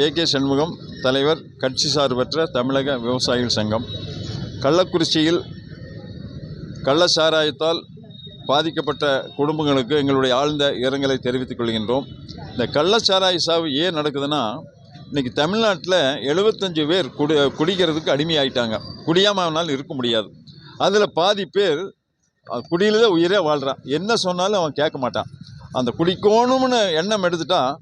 A K Shanmugam தலைவர் கட்சி சார்பற்ற தமிழக விவசாயிகள் சங்கம். கள்ளக்குறிச்சியில் கள்ள சாராயத்தால் பாதிக்கப்பட்ட குடும்பங்களுக்கு எங்களுடைய ஆழ்ந்த இரங்கலை தெரிவித்துக் கொள்கின்றோம். இந்த கள்ளச்சாராய சாவு ஏன் நடக்குதுன்னா இன்றைக்கி தமிழ்நாட்டில் எழுபத்தஞ்சு பேர் குடி குடிக்கிறதுக்கு அடிமையாயிட்டாங்க. குடியாமல் அவனால் இருக்க முடியாது. அதில் பாதி பேர் குடியில் தான் உயிரே வாழ்கிறான் என்ன சொன்னாலும் அவன் கேட்க மாட்டான். அந்த குடிக்கணும்னு எண்ணம் எடுத்துட்டால்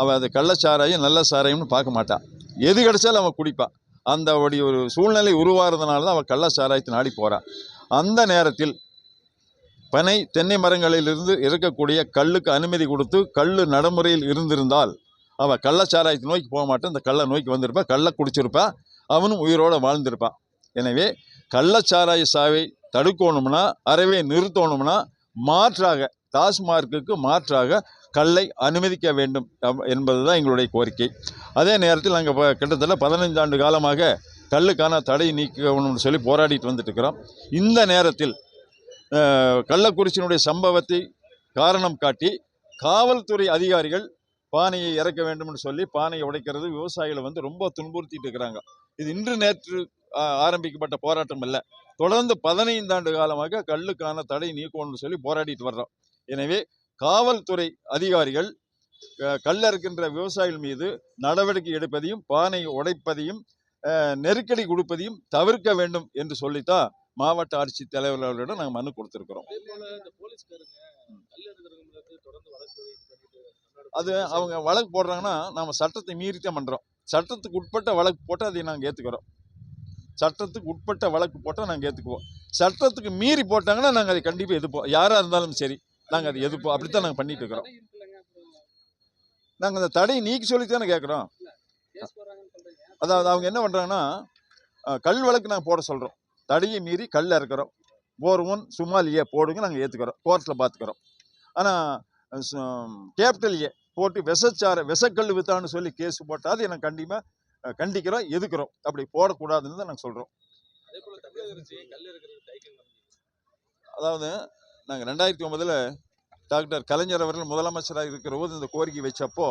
அவன் அது கள்ளச்சாராயம் நல்ல சாராயம்னு பார்க்க மாட்டான். எது கிடைச்சாலும் அவன் குடிப்பான். அந்த அப்படி ஒரு சூழ்நிலை உருவாகிறதுனால தான் அவன் கள்ளச்சாராயத்தை நாடி போகிறான் அந்த நேரத்தில் பனை தென்னை மரங்களிலிருந்து இருக்கக்கூடிய கல்லுக்கு அனுமதி கொடுத்து கல் நடைமுறையில் இருந்திருந்தால் அவன் கள்ளச்சாராயத்தை நோக்கி போக மாட்டான். இந்த கள்ள நோய்க்கு வந்திருப்பான். கள்ள குடிச்சிருப்பான். அவனும் உயிரோடு வாழ்ந்திருப்பான். எனவே கள்ளச்சாராய சாவை தடுக்கணும்னா அறவே நிறுத்தணும்னா மாற்றாக டாஸ்மார்க்குக்கு மாற்றாக கல்லை அனுமதிக்க வேண்டும் என்பது தான் எங்களுடைய கோரிக்கை. அதே நேரத்தில் நாங்கள் இப்போ கிட்டத்தட்ட பதினைந்து ஆண்டு காலமாக கல்லுக்கான தடை நீக்கணும்னு சொல்லி போராடிட்டு வந்துட்டு இருக்கிறோம் இந்த நேரத்தில் கள்ளக்குறிச்சியினுடைய சம்பவத்தை காரணம் காட்டி காவல்துறை அதிகாரிகள் பானையை இறக்க வேண்டும்னு சொல்லி பானையை உடைக்கிறது விவசாயிகளை வந்து ரொம்ப துன்புறுத்திட்டு இருக்கிறாங்க. இது இன்று நேற்று ஆரம்பிக்கப்பட்ட போராட்டம் இல்லை தொடர்ந்து பதினைந்து ஆண்டு காலமாக கல்லுக்கான தடை நீக்கணும்னு சொல்லி போராடிட்டு வர்றோம். எனவே காவல்துறை அதிகாரிகள் அஹ், கல் இருக்கின்ற விவசாயிகள் மீது நடவடிக்கை எடுப்பதையும் பானை உடைப்பதையும் நெருக்கடி கொடுப்பதையும் தவிர்க்க வேண்டும் என்று சொல்லித்தான் மாவட்ட ஆட்சித் தலைவர்களிடம் நாங்கள் மனு கொடுத்துருக்குறோம். அதே அவங்க வழக்கு போடுறாங்கன்னா நம்ம சட்டத்தை மீறி தான் பண்ணுறோம் சட்டத்துக்கு உட்பட்ட வழக்கு போட்டால் அதை நாங்கள் ஏற்றுக்கிறோம் சட்டத்துக்கு உட்பட்ட வழக்கு போட்டால் நாங்கள் ஏற்றுக்குவோம் சட்டத்துக்கு மீறி போட்டாங்கன்னா நாங்கள் அதை கண்டிப்பாக எதிர்ப்போம். யாராக இருந்தாலும் சரி. நாங்கள் அதை எதிர்ப்போம் அப்படித்தான் நாங்கள் பண்ணிட்டு இருக்கிறோம் நாங்கள் அந்த தடையை நீக்கி சொல்லி தானே கேட்குறோம். அதாவது அவங்க என்ன பண்ணுறாங்கன்னா கல் வழக்கு நாங்கள் போட சொல்கிறோம் தடையை மீறி கல் இறக்குறோம் போர் ஒன் சுமாலியே போடுங்க நாங்கள் ஏற்றுக்கிறோம் கோர்ட்டில் பார்த்துக்கிறோம் ஆனால் கேபிட்டல் ஏ போட்டு விஷச்சார விஷக்கல் வித்தான்னு சொல்லி கேஸ் போட்டால் அதை நாங்கள் கண்டிப்பாக கண்டிக்கிறோம் எதுக்குறோம். அப்படி போடக்கூடாதுன்னு தான் நாங்கள் சொல்கிறோம் அதாவது நாங்கள் ரெண்டாயிரத்தி ஒன்பதில் டாக்டர் கலைஞர் அவர்கள் முதலமைச்சராக இருக்கிற போது இந்த கோரிக்கை வச்சப்போ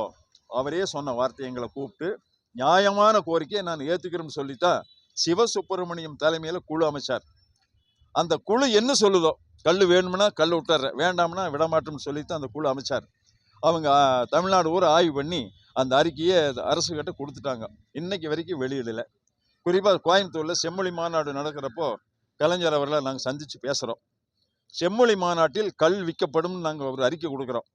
அவரே சொன்ன வார்த்தை எங்களை கூப்பிட்டு நியாயமான கோரிக்கையை நான் ஏற்றுக்கிறேன்னு சொல்லித்தான் சிவசுப்பிரமணியம் தலைமையில் குழு அமைச்சார். அந்த குழு என்ன சொல்லுதோ கல் வேணும்னா கல் விட்டுற வேண்டாம்னா விடமாட்டோம்னு சொல்லித்தான் அந்த குழு அமைச்சார். அவங்க தமிழ்நாடு ஊரை ஆய்வு பண்ணி அந்த அறிக்கையை அரசுகிட்ட கொடுத்துட்டாங்க. இன்னைக்கு வரைக்கும் வெளியிடலை. குறிப்பாக கோயம்புத்தூரில் செம்மொழி மாநாடு நடக்கிறப்போ கலைஞர் அவர்களை நாங்கள் சந்தித்து பேசுகிறோம் செம்மொழி மாநாட்டில் கல் விற்கப்படும் நாங்கள் ஒரு அறிக்கை கொடுக்குறோம்.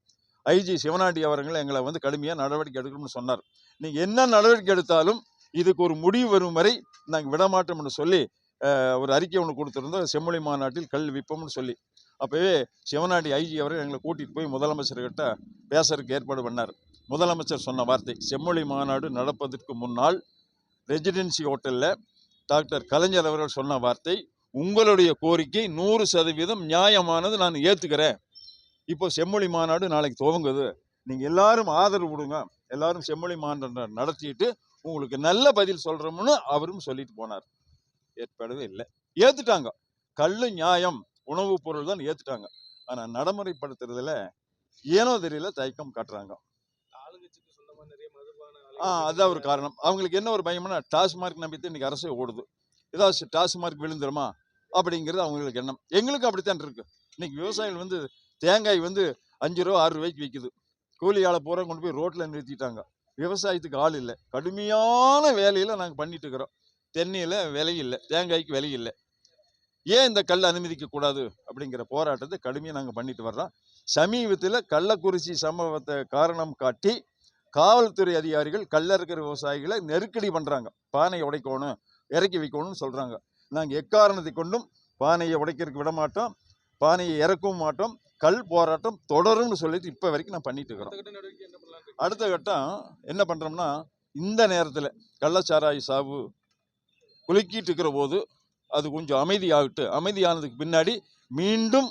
ஐஜி சிவனாண்டி அவர்கள் எங்களை வந்து கடுமையாக நடவடிக்கை எடுக்கணும்னு சொன்னார். நீங்கள் என்ன நடவடிக்கை எடுத்தாலும் இதுக்கு ஒரு முடிவு வரும் வரை நாங்கள் விடமாட்டோம்னு சொல்லி ஒரு அறிக்கை ஒன்று கொடுத்துருந்தோம். செம்மொழி மாநாட்டில் கல் விற்போம்னு சொல்லி. அப்போவே சிவனாண்டி ஐஜி அவர்கள் எங்களை கூட்டிகிட்டு போய் முதலமைச்சர்கிட்ட பேசுறதுக்கு ஏற்பாடு பண்ணார். முதலமைச்சர் சொன்ன வார்த்தை செம்மொழி மாநாடு நடப்பதற்கு முன்னால் ரெசிடென்சி ஹோட்டலில் டாக்டர் கலைஞர் அவர்கள் சொன்ன வார்த்தை உங்களுடைய கோரிக்கை நூறு சதவீதம் நியாயமானது நான் ஏற்றுக்கிறேன் இப்போ செம்மொழி மாநாடு நாளைக்கு துவங்குது. நீங்கள் எல்லாரும் ஆதரவு கொடுங்க. எல்லாரும் செம்மொழி மாநாடு நடத்திட்டு உங்களுக்கு நல்ல பதில் சொல்கிறோம்னு அவரும் சொல்லிட்டு போனார். ஏற்படவே இல்லை. ஏற்றுட்டாங்க கல் நியாயம் உணவுப் பொருள் தான் ஏற்றுட்டாங்க ஆனால் நடைமுறைப்படுத்துறதுல ஏனோ தெரியல தயக்கம் காட்டுறாங்க. ஆ அதுதான் ஒரு காரணம். அவங்களுக்கு என்ன ஒரு பயம்னா டாஸ்மார்க் நம்பித்தான் இன்னைக்கு அரசே ஓடுது. ஏதாவது டாஸ்மார்க் விழுந்துருமா? அப்படிங்கிறது அவங்களுக்கு எண்ணம். எங்களுக்கு அப்படித்தான் இருக்கு. இன்னைக்கு விவசாயிகள் வந்து தேங்காய் வந்து அஞ்சு ரூபா ஆறு ரூபாய்க்கு விற்குது கூலி ஆளை பூரா கொண்டு போய் ரோட்டில் நிறுத்திட்டாங்க. விவசாயத்துக்கு ஆள் இல்லை. கடுமையான வேலையில் நாங்கள் பண்ணிட்டு இருக்கிறோம். தென்னையில் விலை இல்லை. தேங்காய்க்கு விலை இல்லை. ஏன் இந்த கல் அனுமதிக்கக்கூடாது அப்படிங்கிற போராட்டத்தை கடுமையாக நாங்கள் பண்ணிட்டு வர்றோம். சமீபத்தில் கள்ளக்குறிச்சி சம்பவத்தை காரணம் காட்டி காவல்துறை அதிகாரிகள் கல்ல இருக்கிற விவசாயிகளை நெருக்கடி பண்ணுறாங்க பானையை உடைக்கணும் இறக்கி வைக்கணும்னு சொல்கிறாங்க நாங்கள் எக்காரணத்தை கொண்டும் பானையை உடைக்கிறதுக்கு விட மாட்டோம். பானையை இறக்கவும் மாட்டோம். கல் போராட்டம் தொடரும்னு சொல்லிட்டு இப்போ வரைக்கும் நான் பண்ணிட்டு இருக்கிறோம். அடுத்த கட்டம் என்ன பண்ணுறோம்னா இந்த நேரத்தில் கள்ளச்சாராய சாவு குலுக்கிட்டு இருக்கிற போது அது கொஞ்சம் அமைதியாகட்டு. அமைதியானதுக்கு பின்னாடி மீண்டும்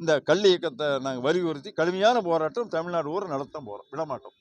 இந்த கல் இயக்கத்தை நாங்கள் வலியுறுத்தி கடுமையான போராட்டம் தமிழ்நாடு ஊரை நடத்த போகிறோம் விட மாட்டோம்.